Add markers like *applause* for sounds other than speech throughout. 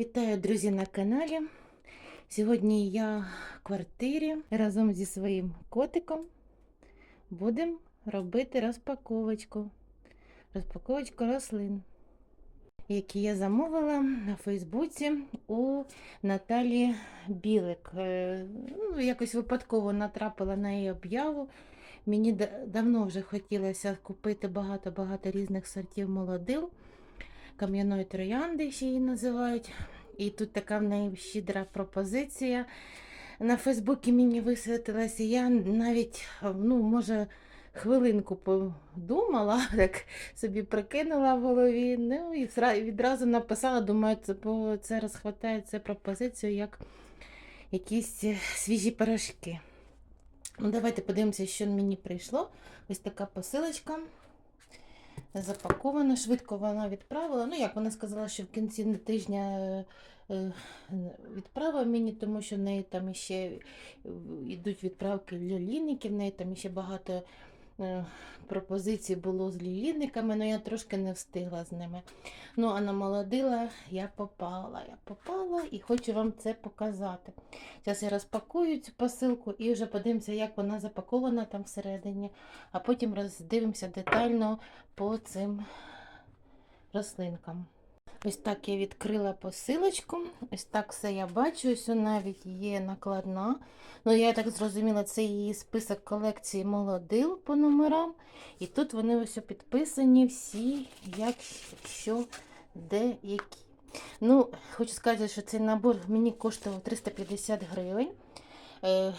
Вітаю, друзі, на каналі. Сьогодні я в квартирі разом зі своїм котиком будемо робити розпаковочку. Розпаковочку рослин, які я замовила на Фейсбуці у Наталі Білик. Е, Ну, якось випадково натрапила на її об'яву. Мені давно вже хотілося купити багато-багато різних сортів молодил кам'яної троянди, ще її називають. І тут така в неї щедра пропозиція. На Фейсбуці мені висвітилася. Я навіть, ну, може, хвилинку подумала, *laughs* так собі прикинула в голові. Ну і відразу написала, думаю, це, це розхватає цю пропозицію як якісь свіжі пирожки. Ну, давайте подивимося, що мені прийшло. Ось така посилочка запакована, швидко вона відправила. Ну, як вона сказала, що в кінці тижня е, е, відправила мені, тому що в неї там ще йдуть відправки для лінників, в неї там ще багато е, пропозицій було з лілінниками, але я трошки не встигла з ними. Ну, а на молодила я попала. Я попала і хочу вам це показати. Зараз я розпакую цю посилку і вже подивимося, як вона запакована там всередині, а потім роздивимося детально по цим рослинкам. Ось так я відкрила посилочку. Ось так все я бачу. Ось навіть є накладна. Ну, я так зрозуміла, це її список колекції молодил по номерам. І тут вони ось підписані всі, як що, де, які. Ну, хочу сказати, що цей набор мені коштував 350 гривень. Е,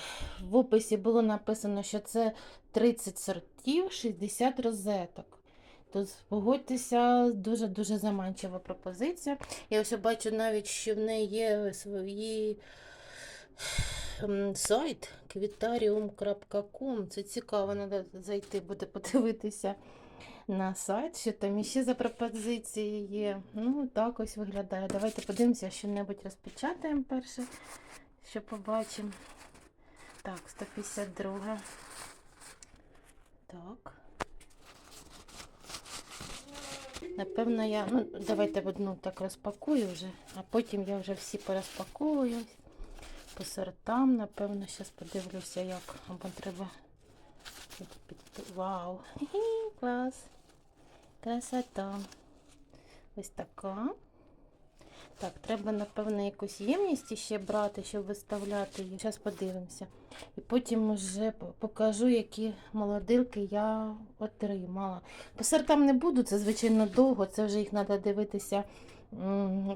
В описі було написано, що це 30 сортів, 60 розеток. Тут погодьтеся, дуже-дуже заманчива пропозиція. Я ось бачу навіть, що в неї є свої сайт kvitarium.com. Це цікаво, треба зайти, буде подивитися на сайт, що там іще за пропозиції є. Ну, так ось виглядає. Давайте подивимося, що-небудь розпечатаємо перше, що побачимо. Так, 152. Так. Напевно, я. Ну, давайте одну так розпакую вже, а потім я вже всі порозпаковую по сортам. Напевно, зараз подивлюся, як або треба. Вау! Хі-хі, клас! Красота. Ось така. Так, треба, напевно, якусь ємність ще брати, щоб виставляти її. Зараз подивимося. І потім вже покажу, які молодилки я отримала. По сортам не буду, це звичайно довго, це вже їх треба дивитися,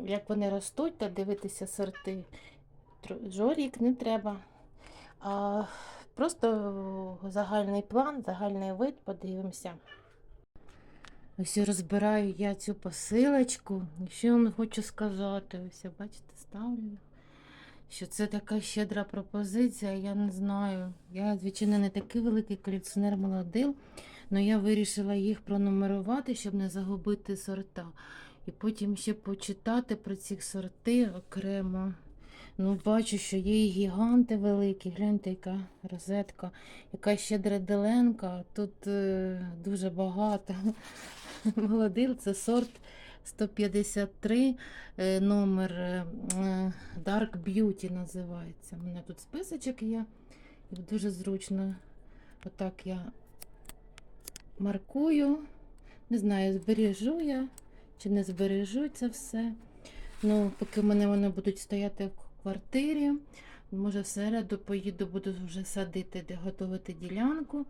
як вони ростуть, та дивитися сорти. Жорік не треба. А просто загальний план, загальний вид, подивимося. Ось розбираю я цю посилочку. І що я вам хочу сказати? Ось, бачите, ставлю. Що це така щедра пропозиція, я не знаю. Я, звичайно, не такий великий колекціонер молодил, але я вирішила їх пронумерувати, щоб не загубити сорта. І потім ще почитати про ці сорти окремо. Ну, бачу, що є і гіганти великі. Гляньте, яка розетка, яка щедра деленка. Тут е, дуже багато. *laughs* Молодил це сорт 153, е, номер е, е, Dark Beauty називається. У мене тут списочок є. Дуже зручно. Отак я маркую. Не знаю, збережу я чи не збережу це все. Ну, поки в мене вони будуть стояти в квартирі. Може, в середу поїду, буду вже садити, де готувати ділянку.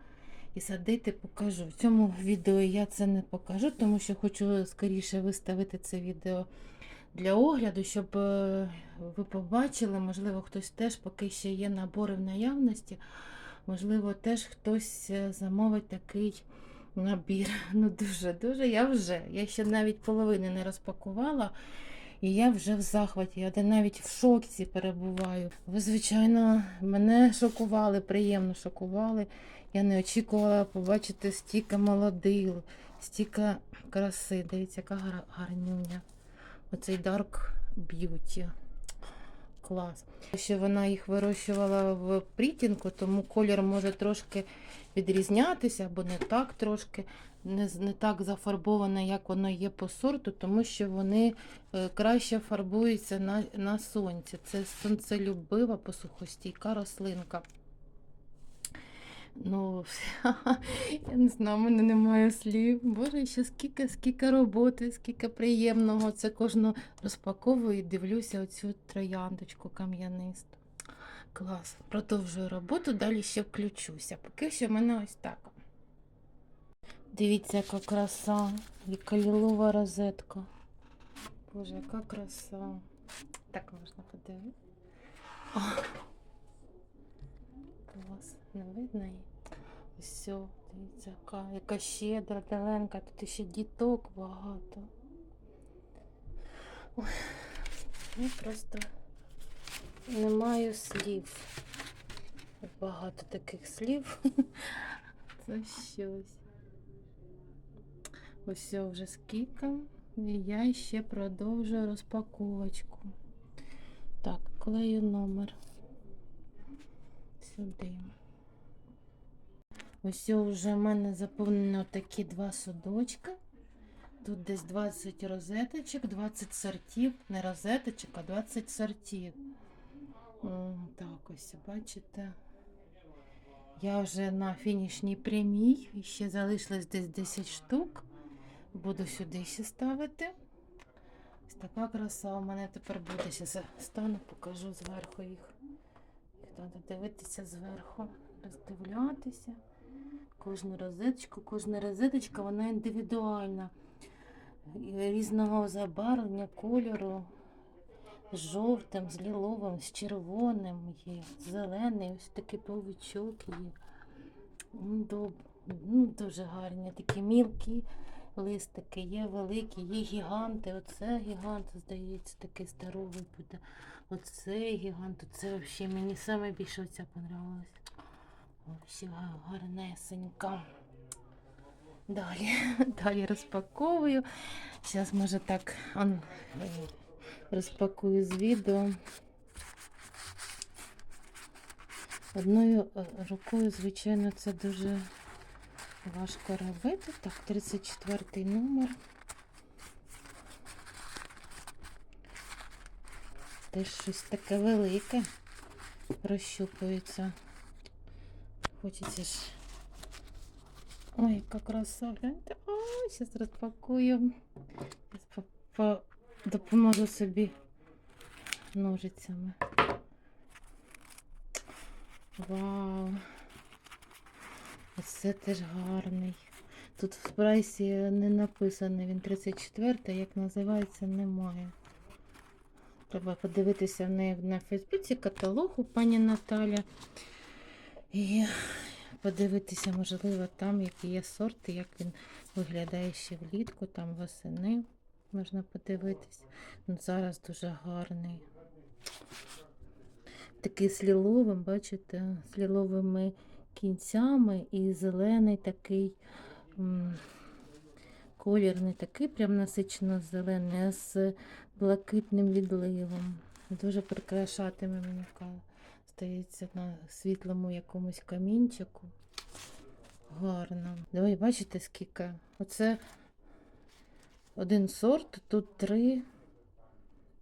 І садити покажу. В цьому відео я це не покажу, тому що хочу скоріше виставити це відео для огляду, щоб е, ви побачили, можливо, хтось теж, поки ще є набори в наявності, можливо, теж хтось е, замовить такий набір. *laughs* Ну, дуже-дуже. Я вже. Я ще навіть половини не розпакувала. І я вже в захваті, я навіть в шокці перебуваю. Ви, звичайно, мене шокували, приємно шокували. Я не очікувала побачити стільки молодил, стільки краси. Дивіться, яка гарнюня. Оцей Dark Beauty. Клас. Що вона їх вирощувала в прітінку, тому колір може трошки відрізнятися, або не так трошки, не, не так зафарбоване, як воно є по сорту, тому що вони е, краще фарбуються на, на сонці. Це сонцелюбива посухостійка рослинка. Ну, *laughs* я не знаю, в мене немає слів. Боже, ще скільки, скільки роботи, скільки приємного. Це кожну розпаковую і дивлюся оцю трояндочку кам'янисту. Клас. Продовжую роботу, далі ще включуся. Поки що в мене ось так. Дивіться, яка краса, яка лілова розетка. Боже, яка краса. Так можна подивитися. О, Клас, не видно її. Все, дивіться, яка, яка щедра, зеленка, тут ще діток багато. Ой, я просто не маю слів. Багато таких слів. *laughs* Це щось. Ось вже скільки. І я ще продовжую розпаковочку. Так, клею номер. Сюди. Ось вже в мене заповнено такі два судочки. Тут десь 20 розеточок, 20 сортів, не розеточок, а 20 сортів. Так, ось бачите. Я вже на фінішній прямій. І ще залишилось десь 10 штук. Буду сюди ще ставити. Ось така краса у мене тепер буде. Зараз стану, покажу зверху їх. Треба дивитися зверху, роздивлятися. Кожну розеточку, кожна розеточка, вона індивідуальна. Різного забарвлення, кольору. З жовтим, з ліловим, з червоним є, зелений, ось такий павучок є. Ну, ну, дуже гарні, такі мілкі листики, є великі, є гіганти. Оце гігант, здається, такий здоровий буде. Оцей гігант, це взагалі мені саме більше оця понравилась. Ось гарнесенька. Далі, *laughs* далі розпаковую. Зараз, може, так он, розпакую з відео. Одною е, рукою, звичайно, це дуже важко робити. Так, 34 номер. Теж щось таке велике розщупується. Хочеться ж. Ой, яка краса, гляньте. Ой, зараз розпакую. Допоможу собі ножицями. Вау. Оце теж гарний. Тут в прайсі не написано, він 34, як називається, немає. Треба подивитися в неї на Фейсбуці каталог у пані Наталя. І подивитися, можливо, там, які є сорти, як він виглядає ще влітку, там восени. Можна подивитися. Ну, зараз дуже гарний. Такий з ліловим, бачите, з ліловими кінцями і зелений такий колір не такий прям насичено зелений, а з блакитним відливом. Дуже прикрашатиме мені здається на світлому якомусь камінчику. Гарно. Давай, бачите, скільки? Оце один сорт, тут три,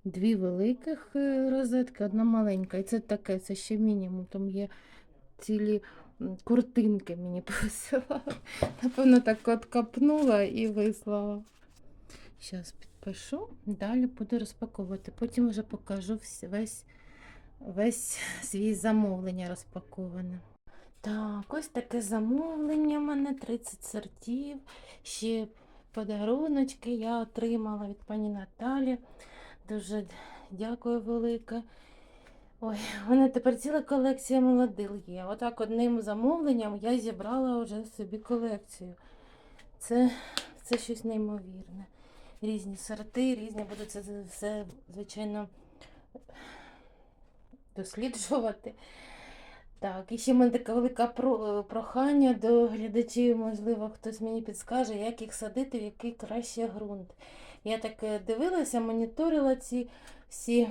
дві великих е, розетки, одна маленька. І це таке, це ще мінімум. Там є цілі куртинки мені *laughs* посилали. Напевно, так от капнула і вислала. Зараз підпишу, далі буду розпаковувати. Потім вже покажу весь, весь свій замовлення розпаковане. Так, ось таке замовлення в мене 30 сортів. Ще подаруночки я отримала від пані Наталі. Дуже дякую велике. Ой, у мене тепер ціла колекція молодил є. Отак одним замовленням я зібрала вже собі колекцію. Це, це щось неймовірне. Різні сорти, різні буду це все, звичайно, досліджувати. Так, і ще в мене таке велике прохання до глядачів, можливо, хтось мені підскаже, як їх садити, в який краще ґрунт. Я так е, дивилася, моніторила ці всі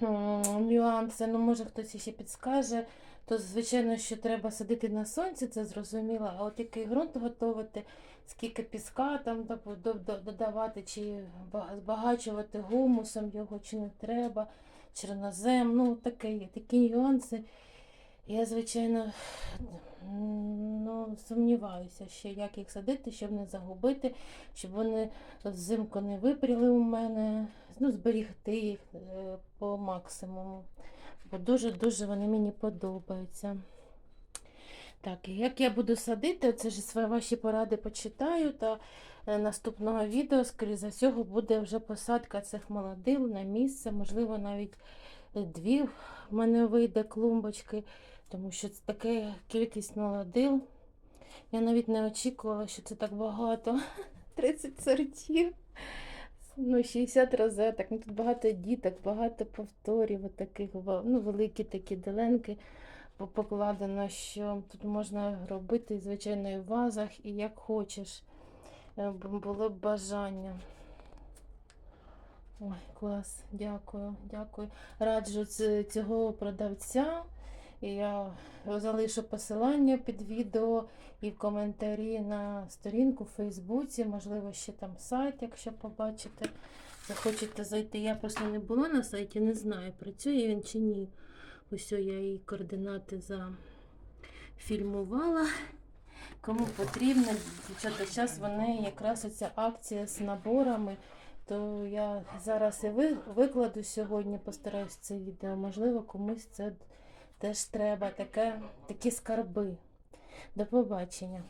нюанси, ну може хтось ще підскаже, то звичайно, що треба садити на сонці, це зрозуміло. А от який ґрунт готувати, скільки піска там до- додавати, чи ба- збагачувати гумусом його, чи не треба, чорнозем, ну таке такі нюанси. Я, звичайно, ну, сумніваюся ще, як їх садити, щоб не загубити, щоб вони взимку не випріли у мене, ну, зберігти їх е, по максимуму. Бо дуже-дуже вони мені подобаються. Так, як я буду садити, це ж ваші поради почитаю, та е, наступного відео, скоріше за всього, буде вже посадка цих молодил на місце, можливо, навіть е, дві в мене вийде клумбочки, тому що це така кількість молодил. Я навіть не очікувала, що це так багато. *laughs* 30 сортів. Ну, 60 розеток. Ну, тут багато діток, багато повторів, таких, ну, великі такі деленки покладено, що тут можна робити, звичайно, і в вазах, і як хочеш. Е, Було б бажання. Ой, клас, дякую, дякую. Раджу цього продавця. І я залишу посилання під відео і в коментарі на сторінку в Фейсбуці, можливо, ще там сайт, якщо побачите. Захочете зайти. Я просто не була на сайті, не знаю, працює він чи ні. Ось я її координати зафільмувала. Кому потрібно, дівчата, зараз вони якраз оця акція з наборами. То я зараз і ви- викладу сьогодні, постараюсь це відео. Можливо, комусь це теж треба. Таке, такі скарби. До побачення.